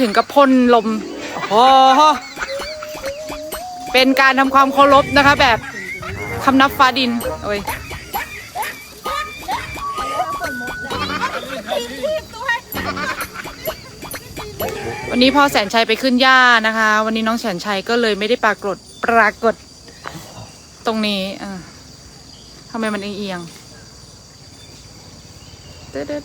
ถึงกับพ่นลมโอ้โหเป็นการทำความเคารพนะคะ แบบคำนับฟ้าดินโอ้ยวันนี้พ่อแสนชัยไปขึ้นหญ้านะคะ วันนี้น้องแสนชัยก็เลยไม่ได้ปรากฏปรากฏ ตรงนี้อ่าทำไมมันเอียงๆตึ๊ด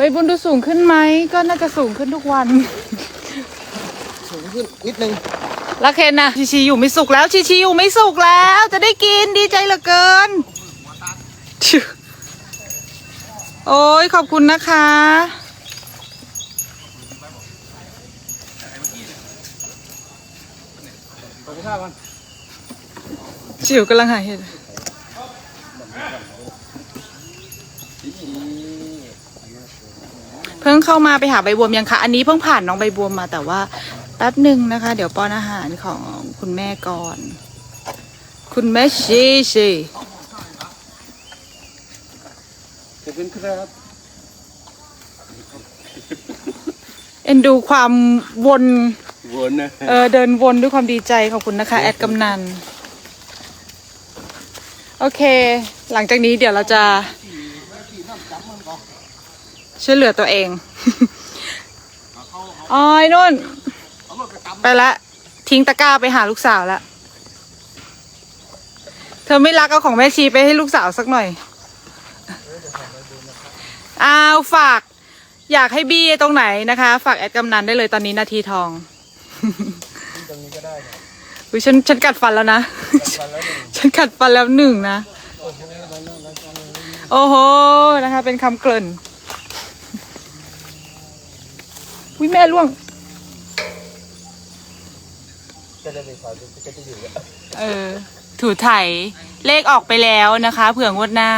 ใบบุญดูสูงขึ้นไหม ก็น่าจะสูงขึ้นทุกวัน สูงขึ้นนิดนึงแล้วเคนนะชีชีอยู่ไม่สุกแล้ว ชีชีอยู่ไม่สุกแล้ว จะได้กินดีใจเหลือเกินชิวโอ้ยขอบคุณนะคะขอบคุณข้าวกันจิ๋วกำลังหาเห็ด พิ่งเข้ามาไปหาใบบัวยังคะอันนี้เพิ่งผ่านน้องใบบัวมาแต่ว่าแป๊บหนึ่งนะคะ เดี๋ยวป้อนอาหารของคุณแม่ก่อน คุณแม่ชีชีขอบคุณครับเอ็นดูความวนวนนะเออเดินวนด้วยความดีใจขอบคุณนะคะ แอดกำนัน โอเค หลังจากนี้เดี๋ยวเราจะ ช่วยเหลือตัวเองอ๋อยนุ่น ไปละทิ้งตะกร้าไปหาลูกสาวละ เธอไม่รักเอาของแม่ชีไปให้ลูกสาวสักหน่อยอ้าวฝาก อยากให้บี้ตรงไหนนะคะ ฝากแอดกำนันได้เลยตอนนี้นาทีทองตรงนี้ก็ได้นะอุ้ยฉันฉันกัดฟันแล้วนะวันแล้วหนึ่งฉันกัดฟันแล้วหนึ่งนะ โอ้โหนะคะ เป็นคำเกริ่น วิแม่ล่วงจะเป็นความก็จะอยู่แล้วเออ ถูไถเลขออกไปแล้วนะคะ เผื่องวดหน้า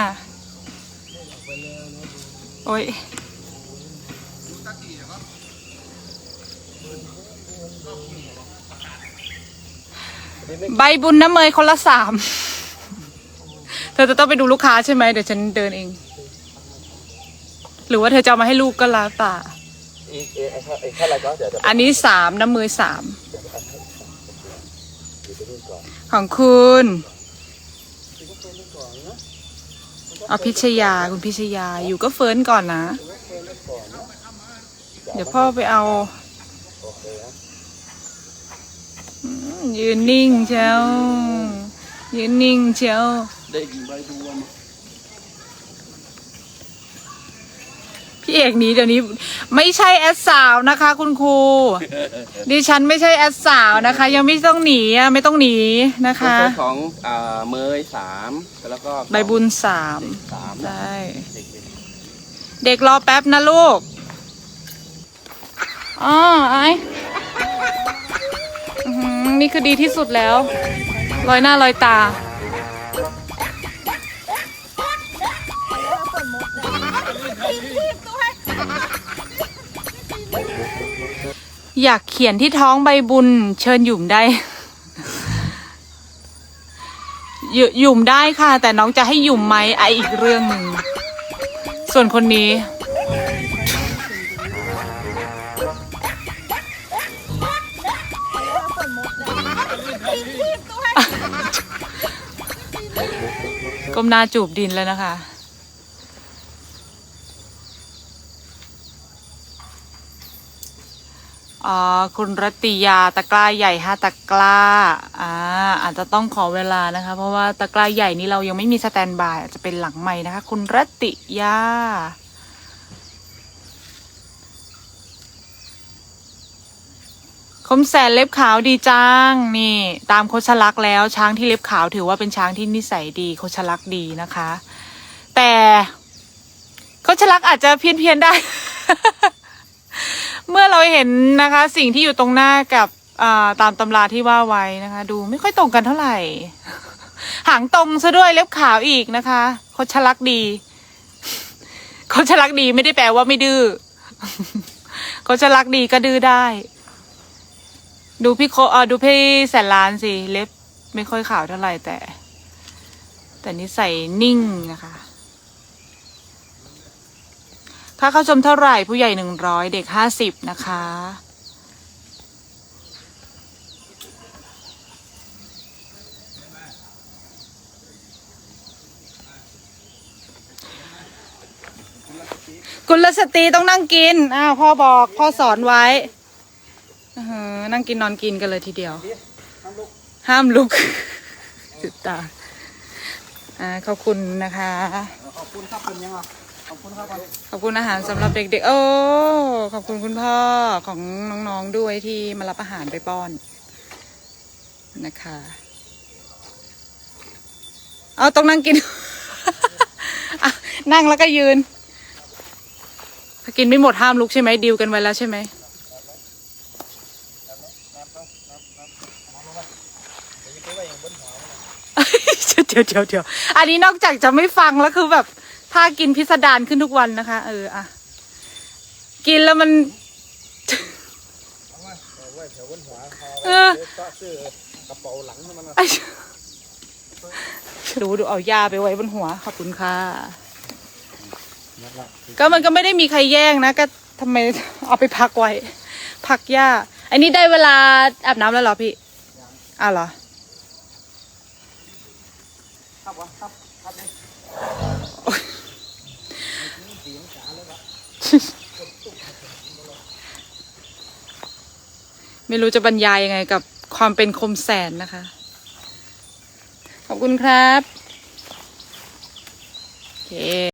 โอ้ยใบบุญน้ำเมยคนละสาม เธอจะต้องไปดูลูกค้าใช่ไหม เดี๋ยวฉันเดินเอง หรือว่าเธอจะเอามาให้ลูกก็ล้วแต่ อีกเอไอ้ข้าไอ้ข้าอะไรก็เดี๋ยวจะอันนี้สามน้ำมือสามอยู่ไปดูก่อนของคุณเอาพิชยาคุณพิชยาอยู่ก็เฟิร์นก่อนนะเดี๋ยวพ่อไปเอาโอเคนะอืมยืนนิ่งเชียวยืนนิ่งเชียว ได้ยินใบบัวมา พี่เอกหนี้เดี๋ยวนี้ ไม่ใช่แอดสาวนะคะ คุณครูดิฉันไม่ใช่แอดสาวนะคะ ยังไม่ต้องหนีอะไม่ต้องหนีนะคะส่วนของอ่าเมยสามแล้วก็ใบบุญสามสามได้เด็กเด็กรอแป๊บนะลูกอ๋อไออื้อหือนี่คือดีที่สุดแล้ว รอยหน้ารอยตา อยากเขียนที่ท้องใบบุญ เชิญหยุ่มได้หยุหยุ่มได้ค่ะ แต่น้องจะให้หยุ่มไหมไออีกเรื่องหนึ่งส่วนคนนี้ ก้มหน้าจูบดินแล้วนะคะ อ๋อคุณรัตติยาตะกร้าใหญ่ห้าตะกร้าอ่าอาจจะต้องขอเวลานะคะ เพราะว่าตะกร้าใหญ่นี้เรายังไม่มีสแตนบายอาจจะเป็นหลังใหม่นะคะ คุณรัตติยาคมแสนเล็บขาวดีจังนี่ ตามโคชลักแล้ว ช้างที่เล็บขาวถือว่าเป็นช้างที่นิสัยดีโคชลักดีนะคะ แต่โคชลักอาจจะเพี้ยนเพียนๆได้ เมื่อเราเห็นนะคะ สิ่งที่อยู่ตรงหน้ากับตามตำราที่ว่าไว้นะคะ ดูไม่ค่อยตรงกันเท่าไหร่ หางตรงซะด้วยเล็บขาวอีกนะคะโคชลักดีโคชลักดีไม่ได้แปลว่าไม่ดื้อโคชลักดีก็ดื้อได้ ดูพี่โคเออดูพี่แสนล้านสิเล็บไม่ค่อยขาวเท่าไหร่แต่ แต่นิสัยนิ่งนะคะ ค่าเข้าชมเท่าไหร่ผู้ใหญ่หนึ่งร้อยเด็กห้าสิบนะคะ กุลสตรีต้องนั่งกิน อ้าวพ่อบอกพ่อสอนไว้อื้อหือนั่งกินนอนกินกันเลยทีเดียว ห้ามลุกจุดตาอ่าขอบคุณนะคะ ขอบคุณครับเป็นยังไง ขอบคุณครับขอบคุณอาหารสำหรับเด็กๆ โอ้ ขอบคุณคุณพ่อของน้องๆด้วยที่มารับอาหารไปป้อน นะคะ เอาต้องนั่งกิน อะนั่งแล้วก็ยืน ถ้ากินไม่หมดห้ามลุกใช่ไหมดิวกันไว้แล้วใช่ไหม เดี๋ยวเดี๋ยวเดี๋ยวอันนี้นอกจากจะไม่ฟังแล้วคือแบบ ถ้ากินพิสดารขึ้นทุกวันนะคะ เอออะกินแล้วมัน เออกระเป๋าหลังมันดูดูเอายาไปไว้บนหัวขอบคุณค่ะ ก็มันก็ไม่ได้มีใครแย่งนะก็ทำไมเอาไปพักไว้ พักหญ้า อันนี้ได้เวลาอาบน้ำแล้วเหรอพี่อ้าวเหรอครับวะครับครับนี่ ไม่รู้จะบรรยายยังไงกับความเป็นคมแสนนะคะ ขอบคุณครับ โอเค